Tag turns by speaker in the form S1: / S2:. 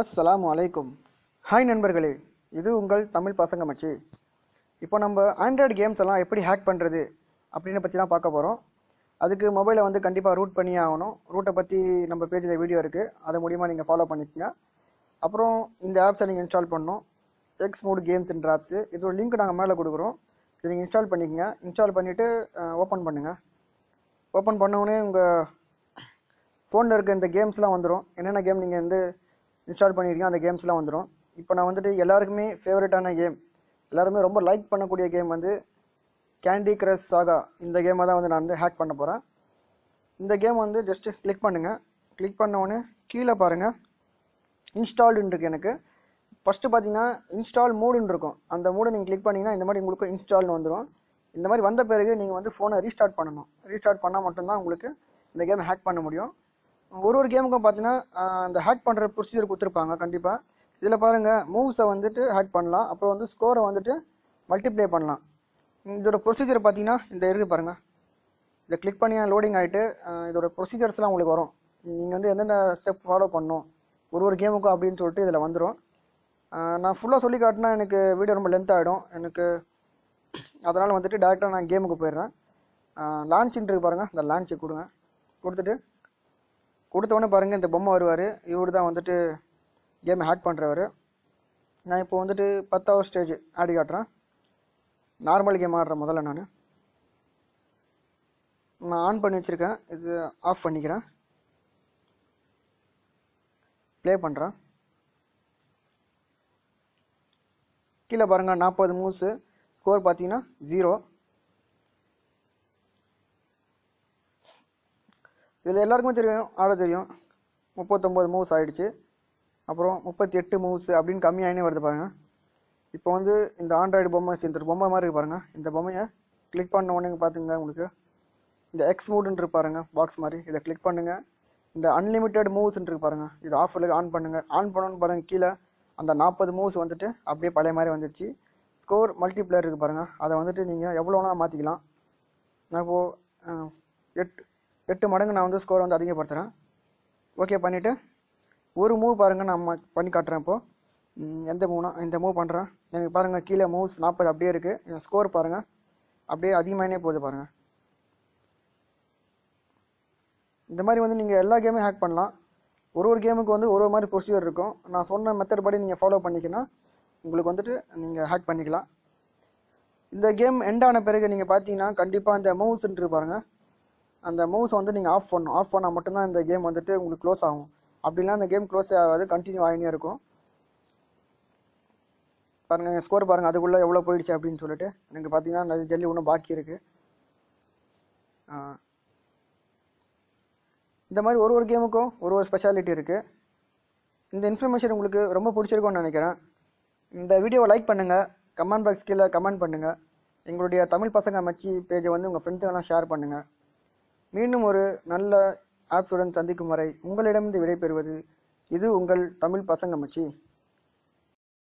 S1: அஸ்ஸலாமு அலைக்கும். ஹாய் நண்பர்களே இது உங்கள் தமிழ் பசங்க மச்சி இப்போ நம்ம ஆண்ட்ராய்டு கேம்ஸ் எல்லாம் எப்படி ஹேக் பண்ணுறது அப்படின்னு பற்றி தான் பார்க்க போகிறோம் அதுக்கு மொபைலை வந்து கண்டிப்பாக ரூட் பண்ணியே ஆகணும். ரூட்டை பற்றி நம்ம பேஜில் வீடியோ இருக்குது அது மூலிமா நீங்கள் ஃபாலோ பண்ணிக்கங்க. அப்புறம் இந்த ஆப்ஸை நீங்கள் இன்ஸ்டால் பண்ணணும். எக்ஸ் மூடு கேம்ஸ்ன்ற ஆப்ஸு இதோட லிங்க் நாங்கள் மேலே கொடுக்குறோம். இதை நீங்கள் இன்ஸ்டால் பண்ணிக்கங்க. இன்ஸ்டால் பண்ணிவிட்டு ஓப்பன் பண்ணுங்கள் ஓப்பன் பண்ணவுடனே உங்கள் ஃபோனில் இருக்க இந்த கேம்ஸ்லாம் வந்துடும் என்னென்ன கேம் நீங்கள் வந்து இன்ஸ்டால் பண்ணியிருக்கேன் அந்த கேம்ஸ்லாம் வந்துடும் இப்போ நான் வந்துட்டு எல்லாருக்குமே ஃபேவரட்டான கேம் எல்லாருமே ரொம்ப லைக் பண்ணக்கூடிய கேம் வந்து கேண்டி கிரஷ் சாகா இந்த கேமை தான் வந்து நான் வந்து ஹேக் பண்ண போகிறேன் இந்த கேம் வந்து ஜஸ்ட்டு கிளிக் பண்ணுங்கள் கிளிக் பண்ண கீழே பாருங்கள் இன்ஸ்டால்டுன்னுருக்கு எனக்கு. ஃபஸ்ட்டு பார்த்தீங்கன்னா இன்ஸ்டால் மூடுன்னு இருக்கும். அந்த மூடை நீங்கள் கிளிக் பண்ணிங்கன்னா இந்த மாதிரி உங்களுக்கு இன்ஸ்டால்னு வந்துடும் இந்த மாதிரி வந்த பிறகு நீங்கள் வந்து ஃபோனை ரீஸ்டார்ட் பண்ணணும். ரீஸ்டார்ட் பண்ணால் மட்டும்தான் உங்களுக்கு இந்த கேம் ஹேக் பண்ண முடியும். ஒரு ஒரு கேமுக்கும் பார்த்தீங்கன்னா அந்த ஹேக் பண்ணுற ப்ரொசீஜர் கொடுத்துருப்பாங்க கண்டிப்பாக இதில் பாருங்கள் மூவ்ஸை வந்துட்டு ஹேக் பண்ணலாம். அப்புறம் வந்து ஸ்கோரை வந்துட்டு மல்டிப்ளை பண்ணலாம். இதோட ப்ரொசீஜர் பார்த்தீங்கன்னா இந்த இருக்குது பாருங்கள் இதை கிளிக் பண்ணி லோடிங் ஆகிட்டு இதோட ப்ரொசீஜர்ஸ்லாம் உங்களுக்கு வரும். நீங்கள் வந்து எந்தெந்த ஸ்டெப் ஃபாலோ பண்ணணும் ஒரு ஒரு கேமுக்கும் அப்படின்னு சொல்லிட்டு இதில் வந்துடும் நான் ஃபுல்லாக சொல்லி காட்டினா எனக்கு வீடியோ ரொம்ப லென்த் ஆகிடும் எனக்கு அதனால் வந்துட்டு டேரெக்டாக நான் கேமுக்கு போயிடுறேன். லான்ச்சின்னு பாருங்கள் இந்த லான்ச்சு கொடுங்க. கொடுத்துட்டு கொடுத்தவொடனே பாருங்கள் இந்த பொம்மை வருவார். இவர் தான் வந்துட்டு கேமை ஹேக் பண்ணுறவர் நான் இப்போ வந்துட்டு பத்தாவது ஸ்டேஜ் ஆடி காட்டுறேன். நார்மல் கேம் ஆடுறேன் முதல்ல நான். நான் ஆன் பண்ணி வச்சுருக்கேன். இது ஆஃப் பண்ணிக்கிறேன். ப்ளே பண்ணுறேன் கீழே பாருங்கள் நாற்பது மூவ்ஸு ஸ்கோர் பார்த்தீங்கன்னா ஜீரோ இதில் எல்லாருக்குமே தெரியும் ஆட தெரியும். முப்பத்தொம்போது மூவ்ஸ் ஆகிடுச்சு அப்புறம் முப்பத்தி எட்டு மூவ்ஸ் அப்படின்னு கம்மியாகினே வருது பாருங்கள் இப்போ வந்து இந்த ஆண்ட்ராய்டு பொம்மை இந்த பொம்மை மாதிரி இருக்கு பாருங்கள் இந்த பொம்மையை கிளிக் பண்ண உடனே பார்த்துங்க உங்களுக்கு? இந்த எக்ஸ் மூடுன்னு பாருங்க பாக்ஸ் மாதிரி. இதை கிளிக் பண்ணுங்கள் இந்த அன்லிமிட்டெட் மூவ்ஸ் இருக்கு பாருங்க. இது ஆஃபரில் ஆன் பண்ணுங்கள் ஆன் பண்ணணும்னு பாருங்கள் கீழே அந்த நாற்பது மூவ்ஸ் வந்துட்டு அப்படியே பழைய மாதிரி வந்துடுச்சு ஸ்கோர் மல்டிப்ளேயர் இருக்குது பாருங்கள் அதை வந்துட்டு நீங்கள் எவ்வளோ வேணால் மாற்றிக்கலாம் நான் இப்போது எட்டு எட்டு மடங்கு நான் வந்து ஸ்கோரை வந்து அதிகப்படுத்துகிறேன் ஓகே பண்ணிவிட்டு ஒரு மூவ் பாருங்கள் நான் ம- பண்ணி காட்டுறேன் இப்போது எந்த மூவ்னா இந்த மூவ் பண்ணுறேன் எனக்கு பாருங்கள் கீழே மூவ்ஸ் நாற்பது அப்படியே இருக்குது என் ஸ்கோர் பாருங்கள் அப்படியே அதிகமாகினே போகுது பாருங்கள் இந்த மாதிரி வந்து நீங்கள் எல்லா கேமும் ஹேக் பண்ணலாம். ஒரு ஒரு கேமுக்கு வந்து ஒரு ஒரு மாதிரி ப்ரொசீஜர் இருக்கும். நான் சொன்ன மெத்தட் படி நீங்கள் ஃபாலோ பண்ணிக்கினா உங்களுக்கு வந்துட்டு நீங்கள் ஹேக் பண்ணிக்கலாம். இந்த கேம் எண்ட் ஆன பிறகு நீங்கள் பார்த்தீங்கன்னா கண்டிப்பாக அந்த மூவ்ஸ் பாருங்கள் அந்த மவுஸ் வந்து நீங்கள் ஆஃப் பண்ணணும் ஆஃப் பண்ணால் மட்டும்தான் இந்த கேம் வந்துட்டு உங்களுக்கு க்ளோஸ் ஆகும். அப்படின்னா அந்த கேம் க்ளோஸ் ஆகாது கண்டினியூ ஆகினே இருக்கும். பாருங்க ஸ்கோர் பாருங்க அதுக்குள்ளே எவ்வளோ போயிடுச்சு அப்படின்னு சொல்லிட்டு. எனக்கு பார்த்தீங்கன்னா ஜல்லி ஒன்றும் பாக்கி இருக்கு. ஆ. இந்த மாதிரி ஒரு ஒரு கேமுக்கும் ஒரு ஒரு ஸ்பெஷாலிட்டி இருக்கு. இந்த இன்ஃபர்மேஷன் உங்களுக்கு ரொம்ப பிடிச்சிருக்கும்னு நினைக்கிறேன். இந்த வீடியோவை லைக் பண்ணுங்க. கமெண்ட் பாக்ஸ் கீழே கமெண்ட் பண்ணுங்க. எங்களுடைய தமிழ் பசங்க மச்சி பேஜை வந்து உங்கள் ஃப்ரெண்ட்ஸுக்கெல்லாம் ஷேர் பண்ணுங்கள் மீண்டும் ஒரு நல்ல ஆப்ஸுடன் சந்திக்கும் வரை உங்களிடமிருந்து விடைபெறுவது இது உங்கள் தமிழ் பசங்க மச்சி.